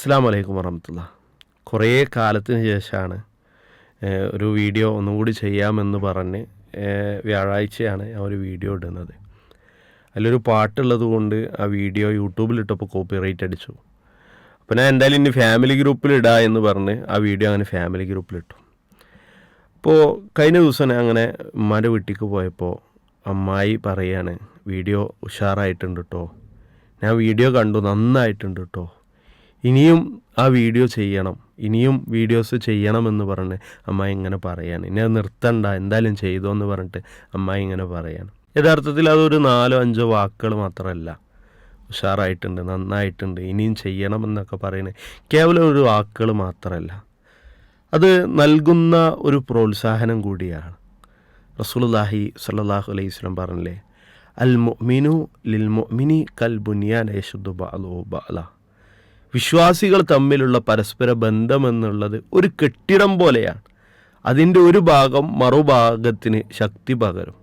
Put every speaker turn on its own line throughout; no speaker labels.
അസ്സാം വലൈക്കും വറഹമത്തുള്ള. കുറേ കാലത്തിന് ശേഷമാണ് ഒരു വീഡിയോ ഒന്നുകൂടി ചെയ്യാമെന്ന് പറഞ്ഞ് വ്യാഴാഴ്ചയാണ് ഞാൻ ഒരു വീഡിയോ ഇടുന്നത്. അതിലൊരു പാട്ടുള്ളത് കൊണ്ട് ആ വീഡിയോ യൂട്യൂബിലിട്ടപ്പോൾ കോപ്പി റൈറ്റ് അടിച്ചു. അപ്പോൾ ഞാൻ എന്തായാലും ഇനി ഫാമിലി ഗ്രൂപ്പിൽ ഇടാ എന്ന് പറഞ്ഞ് ആ വീഡിയോ അങ്ങനെ ഫാമിലി ഗ്രൂപ്പിലിട്ടു. അപ്പോൾ കഴിഞ്ഞ ദിവസം ഞാൻ അങ്ങനെ ഉമ്മാന്റെ വീട്ടിലേക്ക് പോയപ്പോൾ അമ്മായി പറയാണ് വീഡിയോ ഉഷാറായിട്ടുണ്ട് കേട്ടോ ഞാൻ വീഡിയോ കണ്ടു നന്നായിട്ടുണ്ട് കേട്ടോ ഇനിയും ആ വീഡിയോ ചെയ്യണം. ഇനിയും വീഡിയോസ് ചെയ്യണമെന്ന് പറഞ്ഞ് അമ്മായി ഇങ്ങനെ പറയാണ്. ഇനി അത് നിർത്തണ്ട. എന്തായാലും ചെയ്തോ എന്ന് പറഞ്ഞിട്ട് അമ്മായി ഇങ്ങനെ പറയാണ്. യഥാർത്ഥത്തിൽ അതൊരു നാലോ അഞ്ചോ വാക്കുകൾ മാത്രമല്ല. ഉഷാറായിട്ടുണ്ട് നന്നായിട്ടുണ്ട്. ഇനിയും ചെയ്യണം എന്നൊക്കെ പറയുന്നത് കേവലം ഒരു വാക്കുകൾ മാത്രമല്ല. അത് നൽകുന്ന ഒരു പ്രോത്സാഹനം കൂടിയാണ്. റസൂലുള്ളാഹി സ്വല്ലല്ലാഹു അലൈഹി വസല്ലം പറഞ്ഞില്ലേ അൽ മുഅ്മിനു ലിൽ മുഅ്മിനി കൽ ബുനിയാൻ യശുദ്ദു അലോ ബഅല വിശ്വാസികൾ തമ്മിലുള്ള പരസ്പര ബന്ധമെന്നുള്ളത് ഒരു കെട്ടിടം പോലെയാണ്. അതിന്റെ ഒരു ഭാഗം മറുഭാഗത്തിന് ശക്തി പകരും.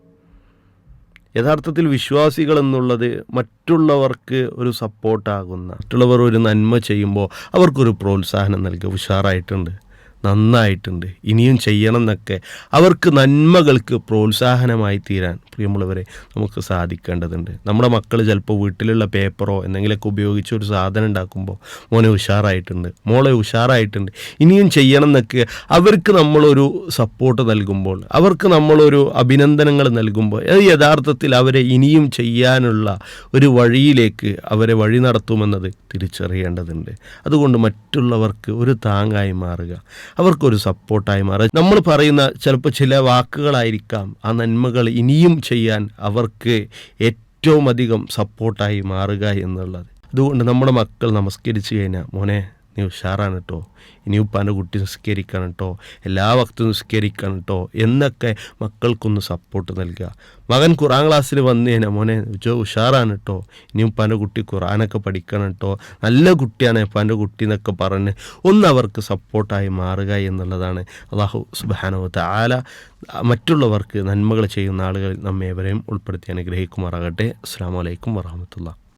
യഥാർത്ഥത്തിൽ വിശ്വാസികൾ എന്നുള്ളത് മറ്റുള്ളവർക്ക് ഒരു സപ്പോർട്ടാകുന്ന മറ്റുള്ളവർ ഒരു നന്മ ചെയ്യുമ്പോൾ അവർക്കൊരു പ്രോത്സാഹനം നൽകുക. ഉഷാറായിട്ടുണ്ട്. നന്നായിട്ടുണ്ട്. ഇനിയും ചെയ്യണം എന്നൊക്കെ അവർക്ക് നന്മകൾക്ക് പ്രോത്സാഹനമായി തീരാൻ പ്രിയമുള്ളവരെ നമുക്ക് സാധിക്കേണ്ടതുണ്ട്. നമ്മുടെ മക്കൾ ചിലപ്പോൾ വീട്ടിലുള്ള പേപ്പറോ എന്തെങ്കിലുമൊക്കെ ഉപയോഗിച്ച് ഒരു സാധനം ഉണ്ടാക്കുമ്പോൾ മോനെ ഉഷാറായിട്ടുണ്ട് മോളെ ഉഷാറായിട്ടുണ്ട്. ഇനിയും ചെയ്യണം എന്നൊക്കെ അവർക്ക് നമ്മളൊരു സപ്പോർട്ട് നൽകുമ്പോൾ അവർക്ക് നമ്മളൊരു അഭിനന്ദനങ്ങൾ നൽകുമ്പോൾ അത് യഥാർത്ഥത്തിൽ അവരെ ഇനിയും ചെയ്യാനുള്ള ഒരു വഴിയിലേക്ക് അവരെ വഴി നടത്തുമെന്നത് തിരിച്ചറിയേണ്ടതുണ്ട്. അതുകൊണ്ട് മറ്റുള്ളവർക്ക് ഒരു താങ്ങായി മാറുക. അവർക്കൊരു സപ്പോർട്ടായി മാറുക നമ്മൾ പറയുന്ന ചിലപ്പോൾ ചില വാക്കുകളായിരിക്കാം ആ നന്മകൾ ഇനിയും ചെയ്യാൻ അവർക്ക് ഏറ്റവും അധികം സപ്പോർട്ടായി മാറുക എന്നുള്ളത്. അതുകൊണ്ട് നമ്മുടെ മക്കൾ നമസ്കരിച്ചു കഴിഞ്ഞാൽ മോനെ നീ ഉഷാറാണ് കേട്ടോ ഇനി ഉപ്പാന്റെ കുട്ടി നിസ്കരിക്കണം കേട്ടോ എല്ലാ വക്തും നിസ്കരിക്കണം കേട്ടോ എന്നൊക്കെ മക്കൾക്കൊന്ന് സപ്പോർട്ട് നൽകുക മകൻ ഖുറാൻ ക്ലാസ്സിൽ വന്ന് കഴിഞ്ഞാൽ മോനെ ജോ ഉഷാറാണ് കേട്ടോ ഇനി ഉപ്പാന്റെ കുട്ടി ഖുറാനൊക്കെ പഠിക്കണം കേട്ടോ നല്ല കുട്ടിയാണ് ഉപ്പാന്റെ കുട്ടി എന്നൊക്കെ പറഞ്ഞ് ഒന്ന് അവർക്ക് സപ്പോർട്ടായി മാറുക എന്നുള്ളതാണ്. അള്ളാഹു സുബാനവത്ത് ആല മറ്റുള്ളവർക്ക് നന്മകൾ ചെയ്യുന്ന ആളുകളിൽ നമ്മേവരെയും ഉൾപ്പെടുത്തി അനുഗ്രഹിക്കുമാറാകട്ടെ. അസ്സാം വലൈക്കും വറഹമത്തുള്ള